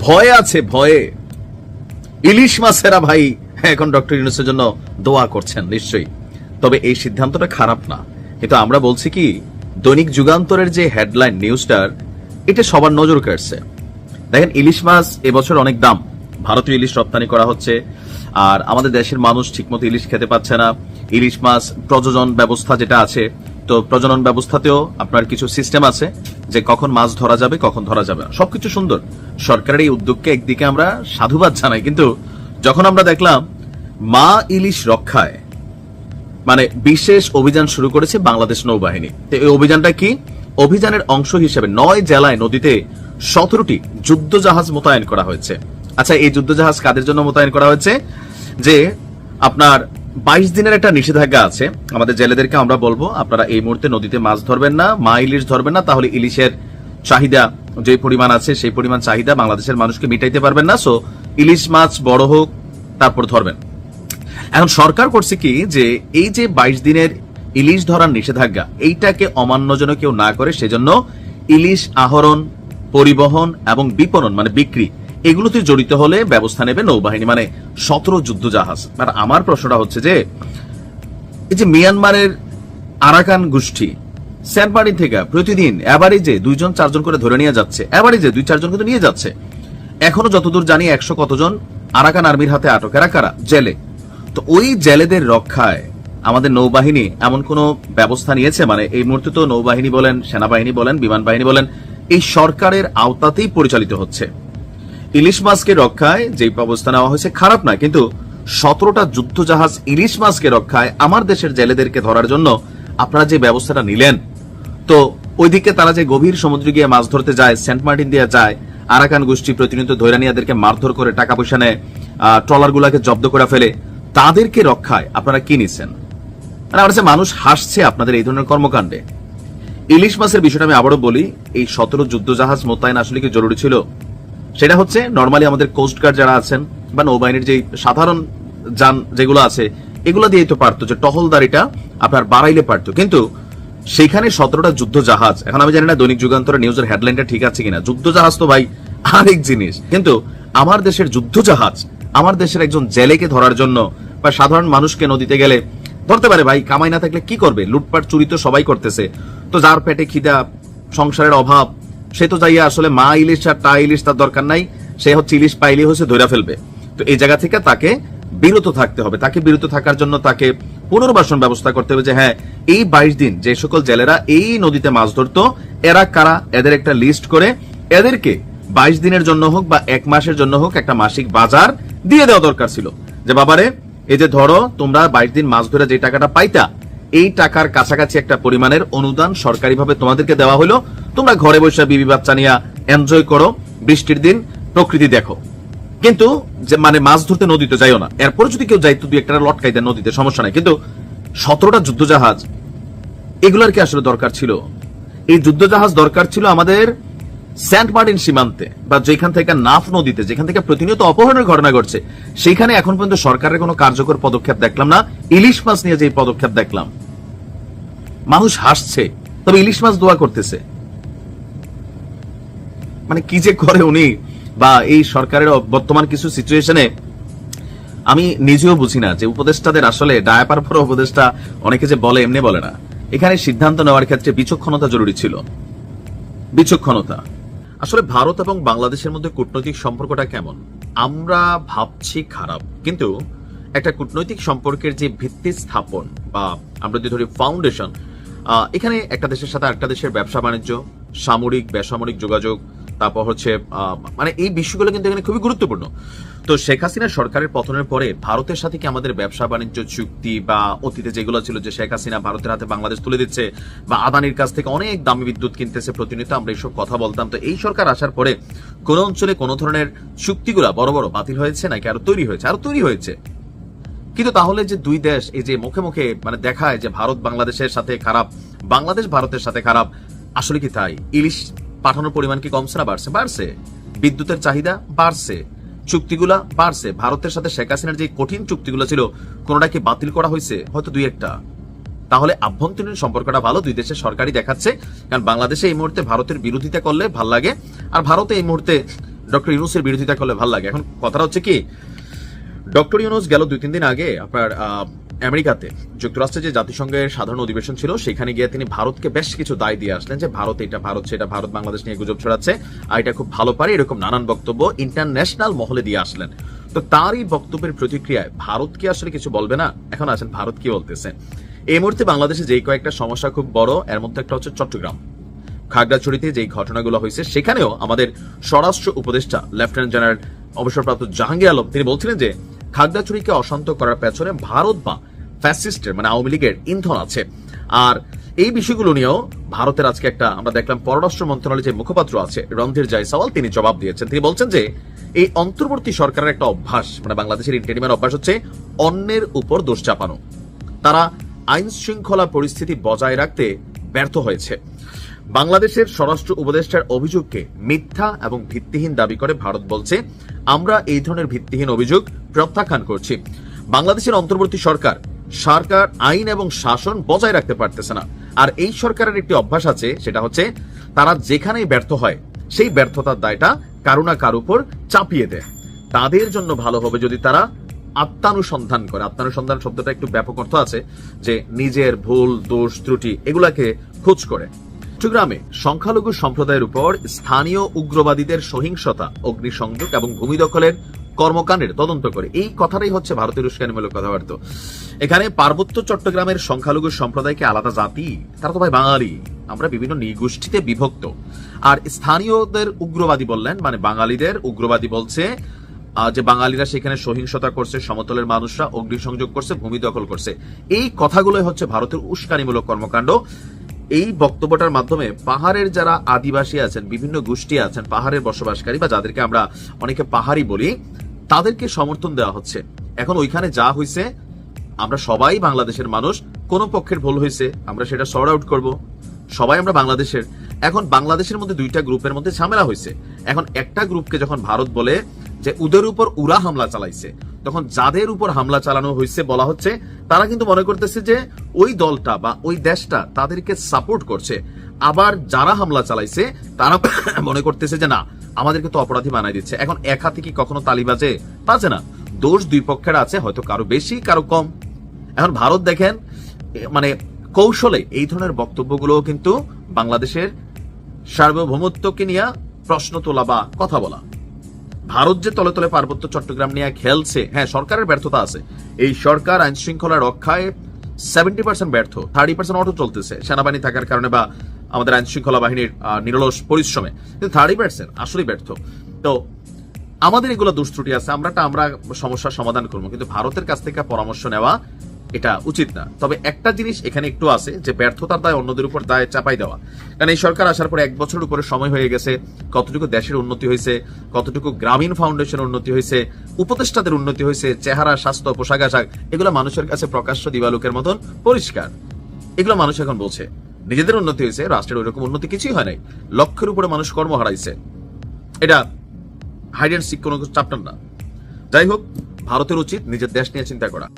ভয়ে আছে, ভয়ে। ইলিশ মাছেরা ভাই, এখন ডক্টর ইউনুসের জন্য দোয়া করছেন, নিশ্চয়ই। তবে এই সিদ্ধান্তটা খারাপ না। কিন্তু আমরা বলছি কি, দৈনিক যুগান্তরের যে হেডলাইন নিউজটার, এটা সবার নজর কাটছে দেখেন, ইলিশ মাছ এবছর অনেক দাম। ভারতীয় ইলিশ রপ্তানি করা হচ্ছে, আর আমাদের দেশের মানুষ ঠিকমতো ইলিশ খেতে পাচ্ছে না। ইলিশ মাছ প্রযোজন ব্যবস্থা যেটা আছে তো প্রজনন ব্যবস্থাতেও আপনার কিছু সিস্টেম আছে যে কখন মাছ ধরা যাবে, কখন ধরা যাবে না। সবকিছু সুন্দর। সরকারের এই উদ্যোগকে একদিকে আমরা সাধুবাদ জানাই, কিন্তু যখন আমরা দেখলাম মা ইলিশ রক্ষায় মানে বিশেষ অভিযান শুরু করেছে বাংলাদেশ নৌবাহিনী। তো এই অভিযানটা কি? অভিযানের অংশ হিসেবে নয় জেলায়, নদীতে সতেরোটি যুদ্ধ জাহাজ মোতায়েন করা হয়েছে। আচ্ছা এই যুদ্ধ জাহাজ কাদের জন্য মোতায়েন করা হয়েছে? যে আপনার বাইশ দিনের একটা নিষেধাজ্ঞা আছে। আমাদের জেলেদেরকে আমরা বলব, আপনারা এই মুহূর্তে নদীতে মাছ ধরবেন না, মা ইলিশ ধরবেন না, তাহলে ইলিশের চাহিদা যে পরিমাণ আছে, সেই পরিমাণ চাহিদা বাংলাদেশের মানুষকে মিটাইতে পারবেন না। সো ইলিশ মাছ বড় হোক, তারপর ধরবেন। এখন সরকার করছে কি যে, এই যে বাইশ দিনের ইলিশ ধরার নিষেধাজ্ঞা, এইটাকে অমান্য যেন কেউ না করে, সেজন্য ইলিশ আহরণ, পরিবহন এবং বিপণন মানে বিক্রি এগুলোতে জড়িত হলে ব্যবস্থা নেবে নৌবাহিনী। মানে সতেরো যুদ্ধ জাহাজ আর আমার প্রশ্নটা হচ্ছে যে, এই যে মিয়ানমারের আরাকান গোষ্ঠী মার্টিন থেকে প্রতিদিন অ্যাভারেজে দুইজন, চারজন করে ধরে নিয়ে যাচ্ছে। অ্যাভারেজে দুই, চারজন কিন্তু নিয়ে যাচ্ছে। এখনও যতদূর জানি, একশো কতজন আরাকান আর্মির হাতে আটক। এরা কারা? জেলে। তো ওই জেলেদের রক্ষায় আমাদের নৌবাহিনী এমন কোনো ব্যবস্থা নিয়েছে? মানে এই মুহূর্তে তো নৌবাহিনী বলেন, সেনাবাহিনী বলেন, বিমান বাহিনী বলেন, এই সরকারের আওতাতেই পরিচালিত হচ্ছে। ইলিশ মাছকে রক্ষায় যে ব্যবস্থা নেওয়া হয়েছে খারাপ না কিন্তু সতেরোটা যুদ্ধ জাহাজ ইলিশ মাছকে রক্ষায় আমার দেশের জেলেদেরকে ধরার জন্য আপনারা যে ব্যবস্থাটা নিলেন, তো ওইদিকে তারা যে গভীর সমুদ্রে গিয়ে মাছ ধরতে যায়, সেন্ট মার্টিন দিয়ে যায়, আরাকান গোষ্ঠী প্রতিনিয়ত ধৈরানিয়াদেরকে মারধর করে টাকা পয়সা নেয় ট্রলার গুলাকে জব্দ করে ফেলে, তাদেরকে রক্ষায় আপনারা কি নিচ্ছেন? মানে আমার মানুষ হাসছে আপনাদের এই ধরনের কর্মকাণ্ডে। ইলিশ মাছের বিষয়টা আমি আবারও বলি, এই সতেরো যুদ্ধ জাহাজ মোতায়েন আসলে কি জরুরি ছিল? সেটা হচ্ছে নর্মালি আমাদের কোস্ট গার্ড যারা আছেন বা নৌবাহিনীর যে সাধারণ যান যেগুলো আছে, এগুলো দিয়ে তো পারতো যে টহলদারিটা আপনার বাড়াইলে পারতো। কিন্তু সেখানে সতেরোটা যুদ্ধ জাহাজ এখন আমি জানি না দৈনিক যুগান্তর নিউজের হেডলাইনটা ঠিক আছে কিনা। যুদ্ধ জাহাজ তো ভাই আরেক জিনিস। কিন্তু আমার দেশের যুদ্ধ জাহাজ আমার দেশের একজন জেলেকে ধরার জন্য বা সাধারণ মানুষকে নদীতে গেলে, ধরতে পারে ভাই, কামাই না থাকলে কি করবে? লুটপাট চুরি তো সবাই করতেছে। তো যার পেটে খিদা, সংসারের অভাব সে তো যাইয়া আসলে মা ইলিশ আর টা ইলিশ তার দরকার নাই, সে হচ্ছে ইলিশ পাইলে হচ্ছে ধৈরা ফেলবে। তো এই জায়গা থেকে তাকে বিরত থাকতে হবে, তাকে বিরত থাকার জন্য তাকে পুনর্বাসন ব্যবস্থা করতে হবে যে হ্যাঁ এই বাইশ দিন যে সকল জেলেরা এই নদীতে মাছ ধরতো, এরা কারা? এদের একটা লিস্ট করে এদেরকে বাইশ দিনের জন্য হোক বা এক মাসের জন্য হোক একটা মাসিক বাজার দিয়ে দেওয়া দরকার ছিল। যে বাবারে, এই যে ধরো তোমরা বাইশ দিন মাছ ধরে যে টাকাটা পাইতা, এই টাকার কাছাকাছি একটা পরিমাণের অনুদান সরকারিভাবে তোমাদেরকে দেওয়া হলো তোমরা ঘরে বসে বিবি বাচ্চা নিয়ে এনজয় করো, বৃষ্টির দিন, প্রকৃতি দেখো। কিন্তু যে মানে মাছ ধরতে নদীতে যাইও না। এরপরে যদি কেউ যাইতো দুই একটা লটকাই দেয় নদীতে, সমস্যা নাই। কিন্তু সতেরোটা যুদ্ধ জাহাজ এগুলার কি আসলে দরকার ছিল? এই যুদ্ধ জাহাজ দরকার ছিল আমাদের সেন্ট মার্টিন সীমান্তে, বা যেখান থেকে নাফ নদীতে, যেখান থেকে প্রতিনিয়ত অপহরণের ঘটনা ঘটছে সেখানে এখন পর্যন্ত সরকারের কোনো কার্যকর পদক্ষেপ দেখলাম না। ইলিশ মাছ নিয়ে যে পদক্ষেপ দেখলাম। মানুষ হাসছে, তবে ইলিশ মাছ দোয়া করতেছে। মানে কি যে করে উনি বা এই সরকারের বর্তমান কিছু সিচুয়েশনে আমি নিজেও বুঝি না যে উপদেষ্টাদের আসলে ডায়াপার পর উপদেষ্টা অনেকে যে বলে এমনি বলে না। এখানে সিদ্ধান্ত নেওয়ার ক্ষেত্রে বিচক্ষণতা জরুরি ছিল। বিচক্ষণতা। আসলে ভারত এবং বাংলাদেশের মধ্যে কূটনৈতিক সম্পর্কটা কেমন? আমরা ভাবছি খারাপ, কিন্তু একটা কূটনৈতিক সম্পর্কের যে ভিত্তি স্থাপন বা আমরা যদি ধরি ফাউন্ডেশন এখানে একটা দেশের সাথে একটা দেশের ব্যবসা বাণিজ্য সামরিক, বেসামরিক যোগাযোগ তারপর হচ্ছে মানে এই বিষয়গুলো কিন্তু এখানে খুবই গুরুত্বপূর্ণ। তো শেখ হাসিনা সরকারের পতনের পরে ভারতের সাথে কি আমাদের ব্যবসা বাণিজ্য চুক্তি বা অতীতে যেগুলো ছিল যে শেখ হাসিনা ভারতের হাতে বাংলাদেশ তুলে দিচ্ছে বা আদানির কাছ থেকে অনেক দামি বিদ্যুৎ কিনতেছে প্রতিনিয়ত, আমরা এইসব কথা বলতাম। তো এই সরকার আসার পরে কোন অঞ্চলে কোনো ধরনের চুক্তিগুলা বড় বড় বাতিল হয়েছে নাকি আরও তৈরি হয়েছে? আরও তৈরি হয়েছে। কিন্তু তাহলে যে দুই দেশ, এই যে মুখে মুখে মানে দেখায় যে ভারত বাংলাদেশের সাথে খারাপ, বাংলাদেশ ভারতের সাথে খারাপ, আসলে কি তাই? ইলিশ পাঠানোর পরিমাণ কি কমছে না বাড়ছে? বাড়ছে। বিদ্যুতের চাহিদা বাড়ছে। চুক্তিগুলা বাড়ছে। ভারতের সাথে শেখ হাসিনার যে কঠিন চুক্তিগুলো ছিল, কোনোটা কি বাতিল করা হয়েছে? হয়তো দুই একটা। তাহলে আভ্যন্তরীণ সম্পর্কটা ভালো, দুই দেশের সরকারই দেখাচ্ছে। কারণ বাংলাদেশে এই মুহূর্তে ভারতের বিরোধিতা করলে ভালো লাগে, আর ভারতে এই মুহূর্তে ডক্টর ইউনুসের বিরোধিতা করলে ভালো লাগে। এখন কথাটা হচ্ছে কি, ডক্টর ইউনুস গেল দুই তিন দিন আগে আপনার আমেরিকাতে। যুক্তরাষ্ট্রে যে জাতিসংঘের সাধারণ অধিবেশন ছিল, সেখানে গিয়ে তিনি ভারতকে বেশ কিছু দায় দিয়ে আসলেন যে ভারত এটা ভারত, সেটা ভারত, বাংলাদেশ নিয়ে গুজব ছড়াচ্ছে, আর এটা খুব ভালো পারে, এরকম নানান বক্তব্য ইন্টারন্যাশনাল মহলে দিয়ে আসলেন। তো তারই বক্তব্যের প্রতিক্রিয়ায় ভারত কি আসলে কিছু বলবে না? এখন আছেন ভারত কি বলতেছে। এই মুহূর্তে বাংলাদেশে যেই কয়েকটা সমস্যা খুব বড়, এর মধ্যে একটা হচ্ছে চট্টগ্রাম। খাগড়াছড়িতে যেই ঘটনাগুলো হয়েছে, সেখানেও আমাদের স্বরাষ্ট্র উপদেষ্টা লেফটেন্যান্ট জেনারেল অবসরপ্রাপ্ত জাহাঙ্গীর আলম, তিনি বলছিলেন যে খাগড়াছড়িকে অশান্ত করার পেছনে ভারত বা ফ্যাসিস্টের মানে আওয়ামী লীগের ইন্ধন আছে। আর এই বিষয়গুলো নিয়েও ভারতের আজকে একটা আমরা দেখলাম পররাষ্ট্র মন্ত্রণালয়ের যে মুখপাত্র আছে, রণধীর জয়সওয়াল, তিনি জবাব দিয়েছেন। তিনি বলছেন যে, এই অন্তর্বর্তী সরকারের একটা অভ্যাস মানে বাংলাদেশের ইন্টারিমের অভ্যাস হচ্ছে অন্যের উপর দোষ চাপানো। তারা আইন শৃঙ্খলা পরিস্থিতি বজায় রাখতে ব্যর্থ হয়েছে। বাংলাদেশের স্বরাষ্ট্র উপদেষ্টার অভিযোগকে মিথ্যা এবং ভিত্তিহীন দাবি করে ভারত বলছে, আমরা এই ধরনের ভিত্তিহীন অভিযোগ প্রত্যাখ্যান করছি। বাংলাদেশের অন্তর্বর্তী সরকার সরকার, আইন এবং শাসন বজায় রাখতে পারতেছে না। আর এই সরকারের একটি অভ্যাস আছে, সেটা হচ্ছে তারা যেখানেই ব্যর্থ হয়, সেই ব্যর্থতার দায়টা কারও না কার উপর চাপিয়ে দেয়। তাদের জন্য ভালো হবে যদি তারা আত্মানুসন্ধান করে। আত্মানুসন্ধান শব্দটা একটু ব্যাপক অর্থ আছে, যে নিজের ভুল, দোষ, ত্রুটি এগুলাকে খোঁজ করে। চট্টগ্রামে সংখ্যালঘু সম্প্রদায়ের উপর স্থানীয় উগ্রবাদীদের সহিংসতা, অগ্নিসংযোগ এবং ভূমি দখলের কর্মকাণ্ডের তদন্ত করে। এই কথাটাই হচ্ছে ভারতের উস্কানিমূলক কথাবার্তা। এখানে পার্বত্য চট্টগ্রামের সংখ্যালঘু সম্প্রদায়কে আলাদা জাতি, তারা তো ভাই বাঙালি। আমরা বিভিন্ন নিগোষ্ঠীতে বিভক্ত। আর স্থানীয়দের উগ্রবাদী বললেন মানে বাঙালিদের উগ্রবাদী বলছে যে বাঙালিরা সেখানে সহিংসতা করছে, সমতলের মানুষরা অগ্নিসংযোগ করছে, ভূমি দখল করছে। এই কথাগুলোই হচ্ছে ভারতের উস্কানিমূলক কর্মকাণ্ড। এই বক্তব্যটার মাধ্যমে পাহাড়ের যারা আদিবাসী আছেন, বিভিন্ন গোষ্ঠী আছেন, পাহাড়ের বসবাসকারী, বা যাদেরকে আমরা অনেকে পাহাড়ি বলি তাদেরকে সমর্থন দেওয়া হচ্ছে। এখন ওইখানে যা হয়েছে আমরা সবাই বাংলাদেশের মানুষ, কোন পক্ষের ভুল হয়েছে আমরা সেটা সর্ট আউট করব। সবাই আমরা বাংলাদেশের। এখন বাংলাদেশের মধ্যে দুইটা গ্রুপের মধ্যে ঝামেলা হয়েছে এখন একটা গ্রুপকে যখন ভারত বলে যে ওদের উপর উরা হামলা চালাইছে, তখন যাদের উপর হামলা চালানো হয়েছে বলা হচ্ছে, তারা কিন্তু মনে করতেছে যে ওই দলটা বা ওই দেশটা তাদেরকে সাপোর্ট করছে। আবার যারা হামলা চালাইছে, তারা মনে করতেছে যে না আমাদেরকে তো অপরাধী বানাই দিচ্ছে। এখন এক হাতে কি কখনো তালি বাজে? বাজে না। দোষ দুই পক্ষের আছে, হয়তো কারও বেশি, কারও কম। এখন ভারত দেখেন মানে কৌশলে এই ধরনের বক্তব্যগুলো কিন্তু বাংলাদেশের সার্বভৌমত্বকে নিয়ে প্রশ্ন তোলা বা কথা বলা। ভারত যে তলে তলে পার্বত্য চট্টগ্রাম নিয়ে খেলছে হ্যাঁ সরকারের ব্যর্থতা আছে। এই সরকার আইন শৃঙ্খলা রক্ষায় সেভেন্টি পার্সেন্ট ব্যর্থ থার্টি পার্সেন্ট অটো চলতেছে। সেনাবাহিনী থাকার কারণে বা আমাদের আইন শৃঙ্খলা বাহিনীর নিরলস পরিশ্রমে। কিন্তু থার্টি পার্সেন্ট আসলেই ব্যর্থ। তো আমাদের এগুলো দুষ্ত্রুটি আছে, আমরাটা আমরা সমস্যার সমাধান করব। কিন্তু ভারতের কাছ থেকে পরামর্শ নেওয়া এটা উচিত না। তবে একটা জিনিস এখানে একটু আছে, যে ব্যর্থতার দায় অন্যদের উপর দায় চাপাই দেওয়া। কারণ এই সরকার আসার পরে এক বছরের উপরে সময় হয়ে গেছে, কতটুকু দেশের উন্নতি হয়েছে, কতটুকু গ্রামীণ ফাউন্ডেশনের উন্নতি হয়েছে, উপদেষ্টাদের উন্নতি হয়েছে, চেহারা, স্বাস্থ্য, পোশাক, আশাক, এগুলো মানুষের কাছে প্রকাশ্য দিবালোকের মতন পরিষ্কার। এগুলো মানুষ এখন বলছে। নিজেদের উন্নতি হয়েছে, রাষ্ট্রের ওইরকম উন্নতি কিছুই হয় নাই। লক্ষের উপরে মানুষ কর্ম হারাইছে। এটা হাইড অ্যান্ড সিক কোনো চ্যাপ্টার না। যাই হোক, ভারতের উচিত নিজের দেশ নিয়ে চিন্তা করা।